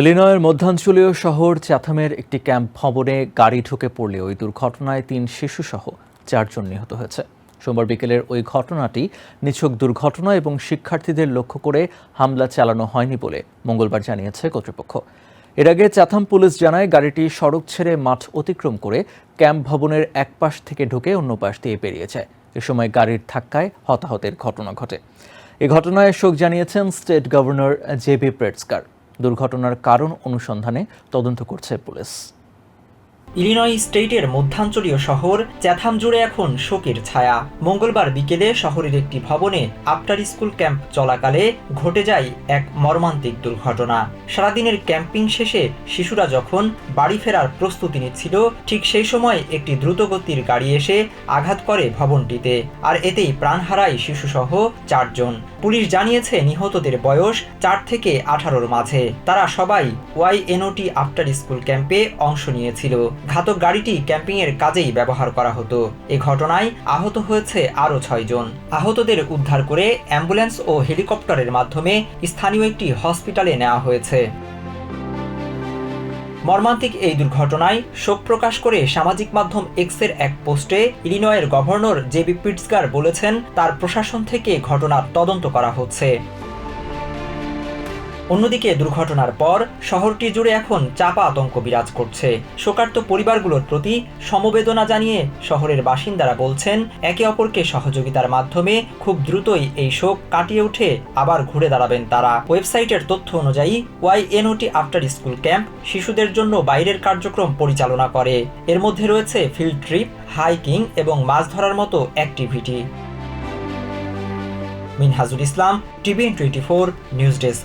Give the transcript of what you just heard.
ইলিনয়ের মধ্যাঞ্চলীয় শহর চ্যাথামের একটি ক্যাম্প ভবনে গাড়ি ঢুকে পড়লে ওই দুর্ঘটনায় তিন শিশুসহ চারজন নিহত হয়েছে। সোমবার বিকেলের ওই ঘটনাটি নিছক দুর্ঘটনা এবং শিক্ষার্থীদের লক্ষ্য করে হামলা চালানো হয়নি বলে মঙ্গলবার জানিয়েছে কর্তৃপক্ষ। এর আগে চাথাম পুলিশ জানায় গাড়িটি সড়ক ছেড়ে মাঠ অতিক্রম করে ক্যাম্প ভবনের এক পাশ থেকে ঢুকে অন্য পাশ দিয়ে বেরিয়ে যায় এ সময় গাড়ির ধাক্কায় হতাহতের ঘটনা ঘটে। এ ঘটনায় শোক জানিয়েছেন state governor J B Pritzker. দুর্ঘটনার কারণ অনুসন্ধানে তদন্ত করছে পুলিশ। ইলিনয় স্টেটের মধ্যাঞ্চলীয় শহর চ্যাথাম জুড়ে এখন শোকের ছায়া। মঙ্গলবার বিকেলে শহরের একটি ভবনে আফটার স্কুল ক্যাম্প চলাকালে ঘটে যায় এক মর্মান্তিক দুর্ঘটনা। সারাদিনের ক্যাম্পিং শেষে শিশুরা যখন বাড়ি ফেরার প্রস্তুতি নিচ্ছিল, ঠিক সেই সময় একটি দ্রুতগতির গাড়ি এসে আঘাত করে ভবনটিতে, আর এতেই প্রাণ হারায় শিশুসহ চারজন। পুলিশ জানিয়েছে, নিহতদের বয়স চার থেকে আঠারোর মাঝে। তারা সবাই ওয়াই এনওটি আফটার স্কুল ক্যাম্পে অংশ নিয়েছিল। ঘাতক গাড়িটি ক্যাম্পিংয়ের কাজেই ব্যবহার করা হতো। এ ঘটনায় আহত হয়েছে আরও ছয়জন আহতদের উদ্ধার করে অ্যাম্বুলেন্স ও হেলিকপ্টারের মাধ্যমে স্থানীয় একটি হসপিটালে নেওয়া হয়েছে। মর্মান্তিক এই দুর্ঘটনায় শোক প্রকাশ করে সামাজিক মাধ্যম এক্সের এক পোস্টে ইলিনয়ের গভর্নর জেবি পিটসগার বলেছেন, তার প্রশাসন থেকে ঘটনার তদন্ত করা হচ্ছে। অন্যদিকে দুর্ঘটনার পর শহরটি জুড়ে এখন চাপা আতঙ্ক বিরাজ করছে। শোকার্ত পরিবারগুলোর প্রতি সমবেদনা জানিয়ে শহরের বাসিন্দারা বলছেন, একে অপরকে সহযোগিতার মাধ্যমে খুব দ্রুতই এই শোক কাটিয়ে উঠে আবার ঘুরে দাঁড়াবেন তারা। ওয়েবসাইটের তথ্য অনুযায়ী Y NOT after school camp শিশুদের জন্য বাইরের কার্যক্রম পরিচালনা করে। এর মধ্যে রয়েছে ফিল্ড ট্রিপ হাইকিং এবং মাছ ধরার মতো activity Minhajul Islam TV twenty four news desk